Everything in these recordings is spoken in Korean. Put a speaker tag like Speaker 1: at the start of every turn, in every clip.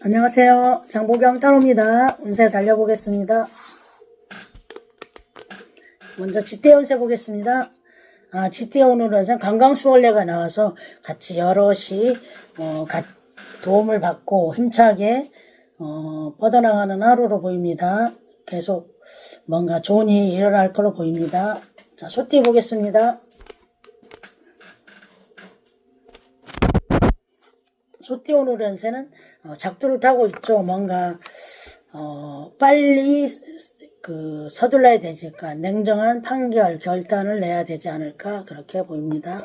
Speaker 1: 안녕하세요. 장보경 따로입니다. 운세 달려보겠습니다. 먼저 지태 운세 보겠습니다. 아, 지태 오늘은 강강수월래가 나와서 같이 여럿이 어, 가- 도움을 받고 힘차게 어, 뻗어나가는 하루로 보입니다. 계속 뭔가 좋은 일이 일어날 걸로 보입니다. 자, 소띠 보겠습니다. 소띠 오늘 연세는 어, 작두를 타고 있죠. 뭔가 어, 빨리 그 서둘러야 되니까 냉정한 판결 결단을 내야 되지 않을까 그렇게 보입니다.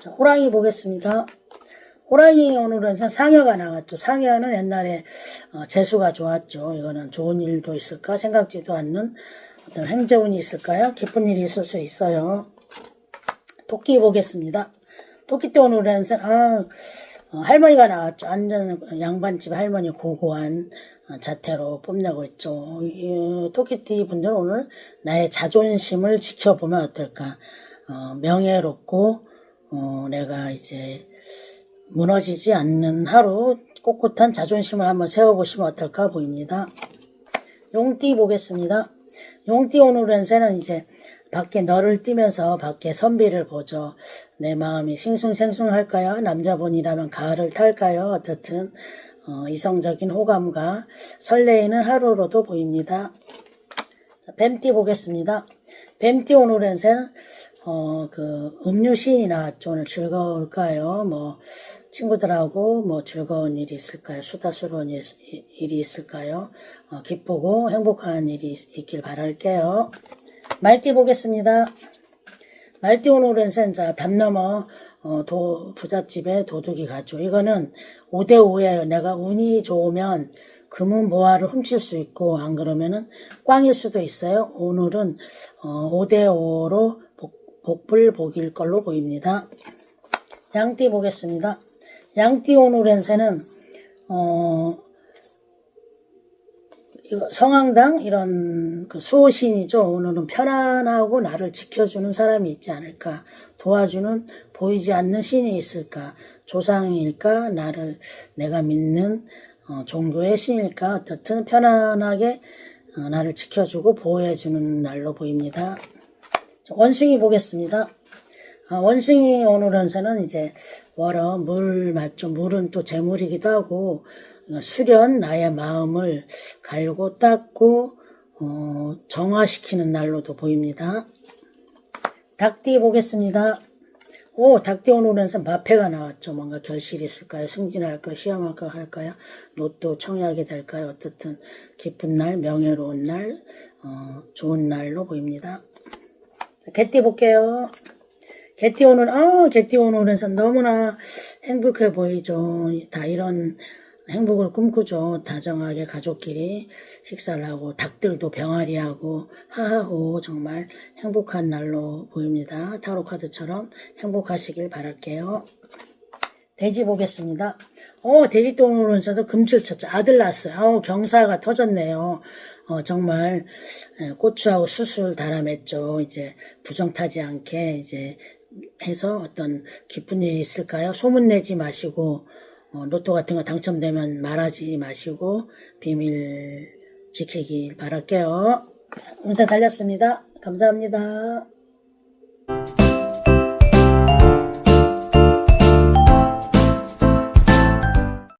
Speaker 1: 자, 호랑이 보겠습니다. 호랑이 오늘은 상여가 나왔죠. 상여는 옛날에 어, 재수가 좋았죠. 이거는 좋은 일도 있을까 생각지도 않는 어떤 행재운이 있을까요? 기쁜 일이 있을 수 있어요. 토끼 보겠습니다. 토끼 때 오늘은 아, 어, 할머니가 나왔죠. 완전 양반집 할머니 고고한 어, 자태로 뽐내고 있죠. 토끼띠 분들 오늘 나의 자존심을 지켜보면 어떨까. 어, 명예롭고 어, 내가 이제 무너지지 않는 하루 꼿꼿한 자존심을 한번 세워보시면 어떨까 보입니다. 용띠 보겠습니다. 용띠 오늘은 새는 이제 밖에 너를 뛰면서 밖에 선비를 보죠. 내 마음이 싱숭생숭할까요? 남자분이라면 가을을 탈까요? 어떻든 어, 이성적인 호감과 설레이는 하루로도 보입니다. 자, 뱀띠 보겠습니다. 뱀띠 오늘은 어, 그, 음료 시인이 나왔죠. 오늘 즐거울까요? 뭐, 친구들하고 뭐 즐거운 일이 있을까요? 수다스러운 일- 일이 있을까요? 어, 기쁘고 행복한 일이 있- 있길 바랄게요. 말띠 보겠습니다. 말띠 오늘은 센자 담 넘어 어, 도, 부잣집에 도둑이 갔죠. 이거는 5대5예요. 내가 운이 좋으면 금은 보화를 훔칠 수 있고 안 그러면은 꽝일 수도 있어요. 오늘은 어, 5대5로 복, 복불복일 걸로 보입니다. 양띠 보겠습니다. 양띠 오늘은 새는 어, 성황당 이런 그 수호신이죠. 오늘은 편안하고 나를 지켜주는 사람이 있지 않을까. 도와주는 보이지 않는 신이 있을까. 조상일까. 나를 내가 믿는 어, 종교의 신일까. 어떻든 편안하게 어, 나를 지켜주고 보호해주는 날로 보입니다. 자, 원숭이 보겠습니다. 아, 원숭이 오늘은 새는 이제 월어 물 맞죠. 물은 또 재물이기도 하고 어, 수련 나의 마음을 갈고 닦고 어, 정화시키는 날로도 보입니다. 닭띠 보겠습니다. 오, 닭띠 오늘은 마패가 나왔죠. 뭔가 결실이 있을까요? 승진할까요? 시험할까 할까요? 로또 청약이 될까요? 어떻든 기쁜 날, 명예로운 날, 어, 좋은 날로 보입니다. 자, 개띠 볼게요. 개띠 오늘, 아, 개띠 오늘에서 너무나 행복해 보이죠. 다 이런 행복을 꿈꾸죠. 다정하게 가족끼리 식사를 하고, 닭들도 병아리하고, 하하호, 정말 행복한 날로 보입니다. 타로 카드처럼 행복하시길 바랄게요. 돼지 보겠습니다. 어, 돼지 똥으로서도 금출 쳤죠. 아들 낳았어요. 아우, 경사가 터졌네요. 어, 정말, 에, 고추하고 수술 달아냈죠. 이제 부정 타지 않게 이제 해서 어떤 기쁜 일이 있을까요? 소문 내지 마시고, 어, 로또 같은 거 당첨되면 말하지 마시고, 비밀 지키길 바랄게요. 운세 달렸습니다. 감사합니다.